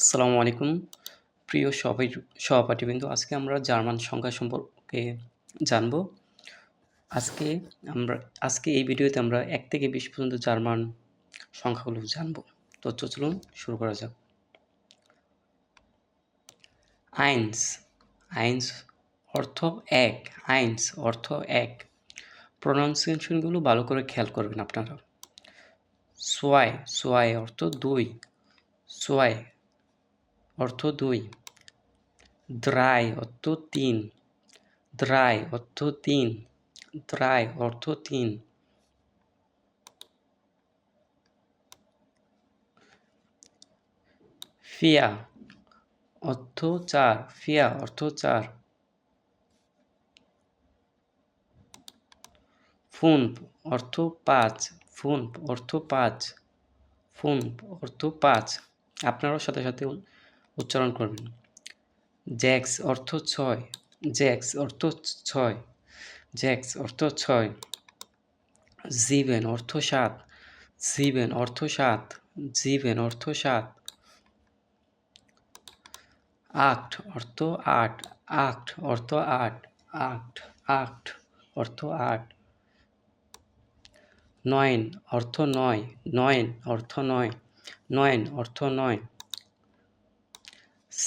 আসসালামু আলাইকুম। প্রিয় সবাই, সহপাঠীবৃন্দ, আজকে আমরা জার্মান সংখ্যা সম্পর্কে জানব। আজকে আমরা, আজকে এই ভিডিওতে আমরা এক থেকে বিশ পর্যন্ত জার্মান সংখ্যাগুলো জানব। তো চলুন শুরু করা যাক। আইন্স আইন্স অর্থ এক, আইন্স অর্থ এক। প্রনাউন্সিয়েশনগুলো ভালো করে খেয়াল করবেন আপনারা। সোয়াই সোয়াই অর্থ দুই। সোয়াই অর্থ দুই। দ্রাই অর্থ তিন। দ্রাই অর্থ তিন। দ্রাই অর্থ তিন। ফিয়া অর্থ চার। ফিয়া অর্থ চার। ফুন অর্থ পাঁচ। ফুন অর্থ পাঁচ। ফুন অর্থ পাঁচ। আপনারও সাথে সাথে উচ্চারণ করবেন। জ্যাক্স অর্থ ছয়। জ্যাক্স অর্থ ছয়। জ্যাক্স অর্থ ছয়। জিভেন অর্থ সাত। জিভেন অর্থ সাত। জিভেন অর্থ সাত। আট অর্থ আট। আট অর্থ আট। আট আট অর্থ আট। নয়ন অর্থ নয়। নয়ন অর্থ নয়। নয়ন অর্থ নয়।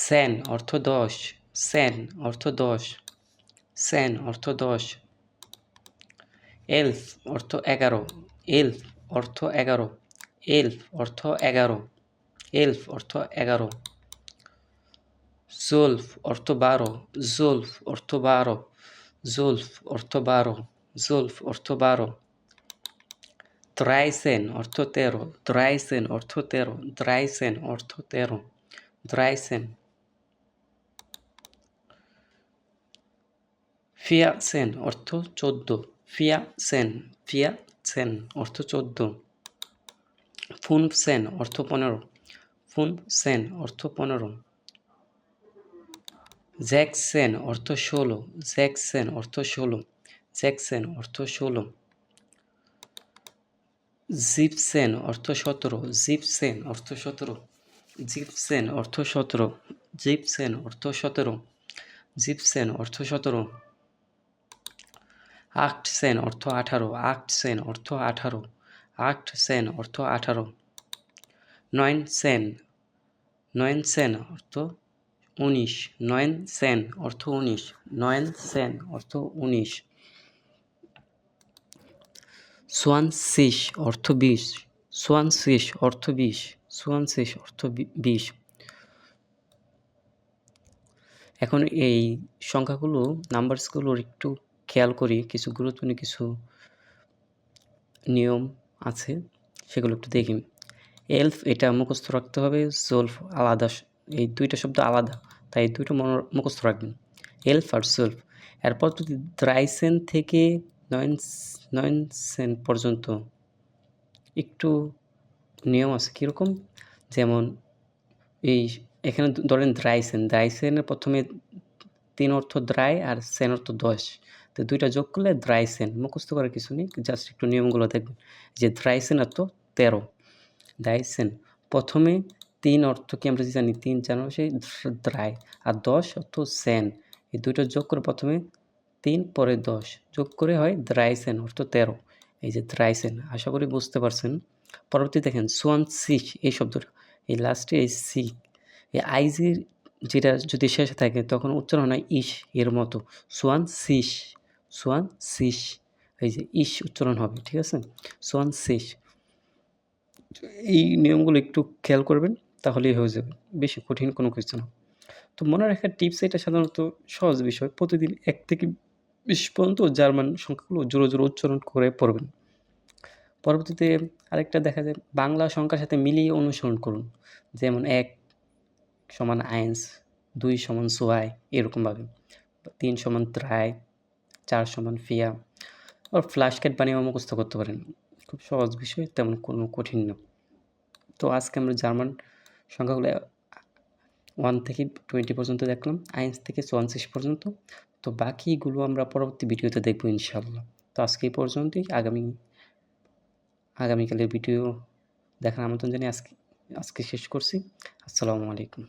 সেন, অর্থ দশ। সেন, অর্থ দশ। সেন, অর্থ দশ। এলফ, অর্থ এগারো। এলফ, অর্থ এগারো। এলফ, অর্থ এগারো। এলফ, অর্থ এগারো। জুলফ, অর্থ বারো। জুলফ, অর্থ বারো। জুলফ, অর্থ বারো। জুলফ, অর্থ বারো। দ্রাইসেন, অর্থ তেরো। দ্রাইসেন, অর্থ তেরো। দ্রাইসেন, অর্থ তেরো। দ্রাইসেন। ফিয়া সেন অর্থ চোদ্দ ফিয়া সেন ফিয়া সেন অর্থ চোদ্দ ফুন সেন অর্থ পনেরো ফুন সেন অর্থ পনেরো জ্যাকসেন অর্থ ষোলো জ্যাকসেন অর্থ ষোলো জ্যাকসেন অর্থ ষোলো জিপসেন অর্থ সতেরো জিপসেন অর্থ সতেরো জিপসেন অর্থ সতেরো জিপসেন অর্থ সতেরো জিপসেন অর্থ সতেরো আট সেন অর্থ আঠারো আট সেন অর্থ আঠারো আট সেন অর্থ আঠারো। নয়ন সেন নয়ন সেন অর্থ উনিশ, নয়ন সেন অর্থ উনিশ, নয়ন সেন অর্থ উনিশ। সোয়ান সোয়ানসিস অর্থ বিশ, সোয়ান সোয়ানসিস অর্থ বিশ সোয়ানসিস অর্থ বিশ। এখন এই সংখ্যাগুলো, নাম্বারসগুলোর একটু খেয়াল করি কিছু গুরুত্বপূর্ণ কিছু নিয়ম আছে, সেগুলো একটু দেখি। এলফ এটা মুখস্থ রাখতে হবে জোলফ আলাদা এই দুইটা শব্দ আলাদা, তাই দুইটা মুখস্থ রাখবেন। এলফ আর সোলফ এরপর যদি দ্রাইসেন থেকে নয়ন নয়ন সেন পর্যন্ত একটু নিয়ম আছে কীরকম? যেমন এই এখানে ধরেন দ্রাইসেন দ্রাইসেনের প্রথমে তিন অর্থ দ্রাই আর সেন অর্থ দশ। তো দুইটা যোগ করলে দ্রাইসেন মুখস্থ করার কিছু নেই জাস্ট একটু নিয়মগুলো দেখবেন। যে দ্রাইসেন অর্থ তেরো দ্রাইসেন প্রথমে তিন অর্থ কি আমরা জানি, তিন জানো সেই দ্রাই আর দশ অর্থ সেন এই দুইটা যোগ করে প্রথমে তিন, পরে দশ, যোগ করে হয় দ্রাইসেন অর্থ তেরো, এই যে দ্রাইসেন আশা করি বুঝতে পারছেন। পরবর্তী দেখেন সোয়ান সিক এই শব্দটা, এই লাস্টে এই সি এই আইজির যেটা যদি শেষে থাকে, তখন উচ্চারণ হয় ইস এর মতো সোয়ান সিস সোয়ান সিস এই যে ইস উচ্চারণ হবে, ঠিক আছে? সোয়ান সিস এই নিয়মগুলো একটু খেয়াল করবেন, তাহলেই হয়ে যাবে। বেশি কঠিন কোনো কিছু না। তো মনে রাখার টিপস এটা সাধারণত সহজ বিষয়। প্রতিদিন এক থেকে বিশ পর্যন্ত জার্মান সংখ্যাগুলো জোরো জোরো উচ্চারণ করে পড়বেন। পরবর্তীতে আরেকটা দেখা যায়, বাংলা সংখ্যার সাথে মিলিয়ে অনুসরণ করুন। যেমন এক সমান আইন্স, দুই সমান সোয়াই, এরকমভাবে। তিন সমান ত্রায় চার সমান ফিয়া। আর ফ্ল্যাশ কার্ড বানিয়ে মুখস্থ করতে পারেন। খুব সহজ বিষয়, তেমন কোনো কঠিন না। তো আজকে আমরা জার্মান সংখ্যাগুলো ওয়ান থেকে টোয়েন্টি পর্যন্ত দেখলাম, আইন্স থেকে চুয়ানশিস পর্যন্ত। তো বাকিগুলো আমরা পরবর্তী ভিডিওতে দেখব ইনশাল্লাহ তো আজকে এই পর্যন্তই। আগামী, আগামীকালের ভিডিও দেখার আমন্ত্রণ জানিয়ে আজকে আজকে শেষ করছি। আসসালামু আলাইকুম।